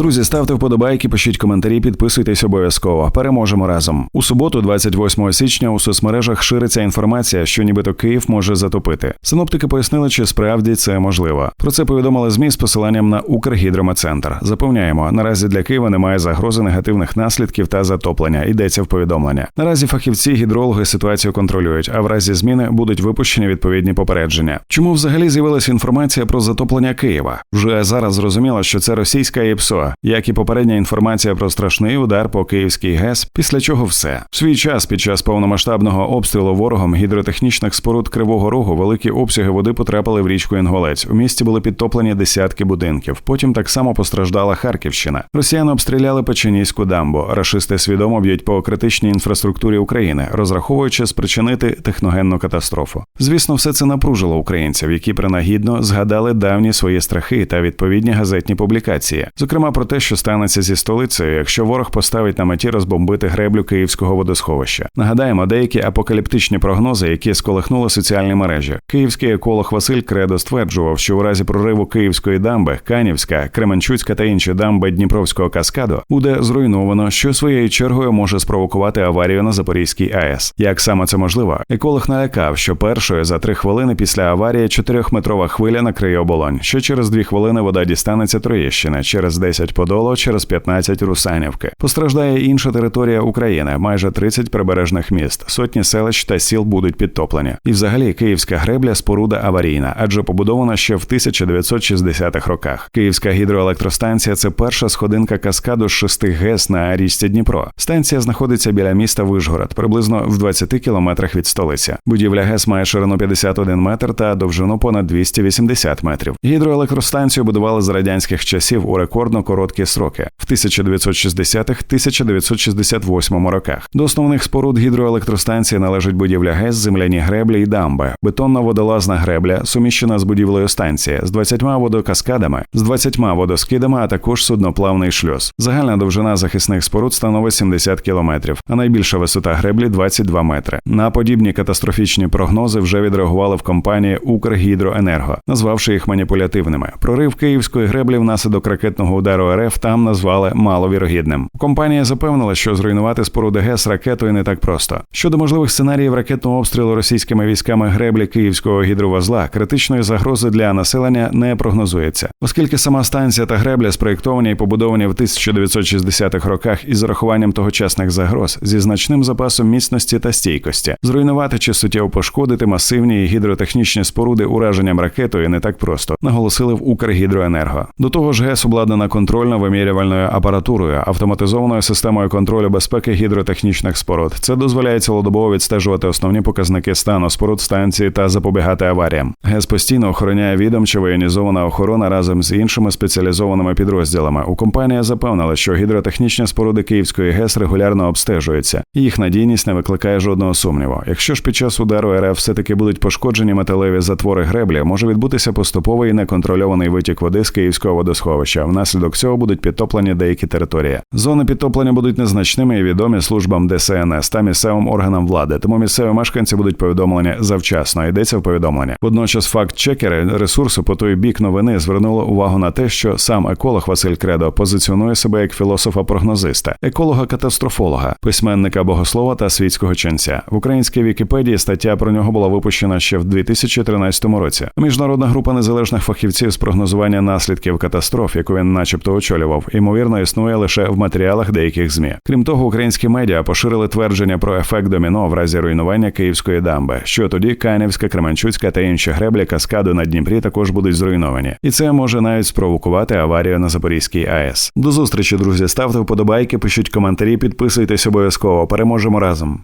Друзі, ставте вподобайки, пишіть коментарі, підписуйтесь обов'язково. Переможемо разом. У суботу, 28 січня, у соцмережах шириться інформація, що нібито Київ може затопити. Синоптики пояснили, чи справді це можливо. Про це повідомили змі з посиланням на Укргідрометцентр. Запевняємо, наразі для Києва немає загрози негативних наслідків та затоплення. Йдеться в повідомлення. Наразі фахівці гідрологи ситуацію контролюють, а в разі зміни будуть випущені відповідні попередження. Чому взагалі з'явилася інформація про затоплення Києва? Вже зараз зрозуміло, що це російська ЄПСО, як і попередня інформація про страшний удар по Київській ГЕС, після чого все в свій час під час повномасштабного обстрілу ворогом гідротехнічних споруд Кривого Рогу великі обсяги води потрапили в річку Інголець. У місті були підтоплені десятки будинків. Потім так само постраждала Харківщина. Росіяни обстріляли Печеніську дамбу. Рашисти свідомо б'ють по критичній інфраструктурі України, розраховуючи спричинити техногенну катастрофу. Звісно, все це напружило українців, які принагідно згадали давні свої страхи та відповідні газетні публікації, зокрема про те, що станеться зі столицею, якщо ворог поставить на меті розбомбити греблю київського водосховища. Нагадаємо, деякі апокаліптичні прогнози, які сколихнули соціальні мережі. Київський еколог Василь Кредо стверджував, що у разі прориву Київської дамби, Канівська, Кременчуцька та інші дамби Дніпровського каскаду буде зруйновано, що своєю чергою може спровокувати аварію на Запорізькій АЕС. Як саме це можливо? Еколог налякав, що першою за три хвилини після аварії чотирьохметрова хвиля накриє оболонь. Що через дві хвилини вода дістанеться Троєщина, через 10 Подолу, через 15 Русанівки. Постраждає інша територія України, майже 30 прибережних міст, сотні селищ та сіл будуть підтоплені. І взагалі Київська гребля споруда аварійна, адже побудована ще в 1960-х роках. Київська гідроелектростанція це перша сходинка каскаду з шести ГЕС на річці Дніпро. Станція знаходиться біля міста Вишгород, приблизно в 20 кілометрах від столиці. Будівля ГЕС має ширину 51 метр та довжину понад 280 метрів. Гідроелектростанцію будували з радянських часів у рекордно короткі сроки в 1960-1968 роках. До основних споруд гідроелектростанції належать будівля ГЕС, земляні греблі і дамби, бетонна водолазна гребля, суміщена з будівлею станції, з 20 водокаскадами, з 20 водоскидами, а також судноплавний шлюз. Загальна довжина захисних споруд становить 70 кілометрів, а найбільша висота греблі 22 метри. На подібні катастрофічні прогнози вже відреагували в компанії Укргідроенерго, назвавши їх маніпулятивними. Прорив київської греблі внаслідок ракетного удару РФ там назвали маловірогідним. Компанія запевнила, що зруйнувати споруди ГЕС ракетою не так просто. Щодо можливих сценаріїв ракетного обстрілу російськими військами греблі київського гідровозла, критичної загрози для населення не прогнозується, оскільки сама станція та гребля спроєктовані і побудовані в 1960-х роках із зарахуванням тогочасних загроз зі значним запасом міцності та стійкості, зруйнувати чи суттєво пошкодити масивні гідротехнічні споруди ураженням ракетою не так просто, наголосили в Укргідроенерго. До того ж, ГЕС обладнана контрольно-вимірювальною апаратурою, автоматизованою системою контролю безпеки гідротехнічних споруд. Це дозволяє цілодобово відстежувати основні показники стану споруд станції та запобігати аваріям. ГЕС постійно охороняє відомча воєнізована охорона разом з іншими спеціалізованими підрозділами. У компанія запевнила, що гідротехнічні споруди Київської ГЕС регулярно обстежуються, їх надійність не викликає жодного сумніву. Якщо ж під час удару РФ все таки будуть пошкоджені металеві затвори греблі, може відбутися поступовий неконтрольований витік води з київського водосховища. Внаслідок цього будуть підтоплені деякі території. Зони підтоплення будуть незначними і відомі службам ДСНС та місцевим органам влади, тому місцеві мешканці будуть повідомлені завчасно. Йдеться в повідомлення. Водночас факт-чекери ресурсу по той бік новини звернули увагу на те, що сам еколог Василь Кредо позиціонує себе як філософа-прогнозиста, еколога-катастрофолога, письменника богослова та світського ченця. В українській Вікіпедії стаття про нього була випущена ще в 2013 році. Міжнародна група незалежних фахівців з прогнозування наслідків катастроф, яку він, начебто, очолював, ймовірно, існує лише в матеріалах деяких змі. Крім того, українські медіа поширили твердження про ефект доміно в разі руйнування Київської дамби, що тоді Канівська, Кременчуцька та інші греблі каскаду на Дніпрі також будуть зруйновані, і це може навіть спровокувати аварію на Запорізькій АЕС. До зустрічі, друзі. Ставте вподобайки, пишіть коментарі, підписуйтесь обов'язково. Переможемо разом.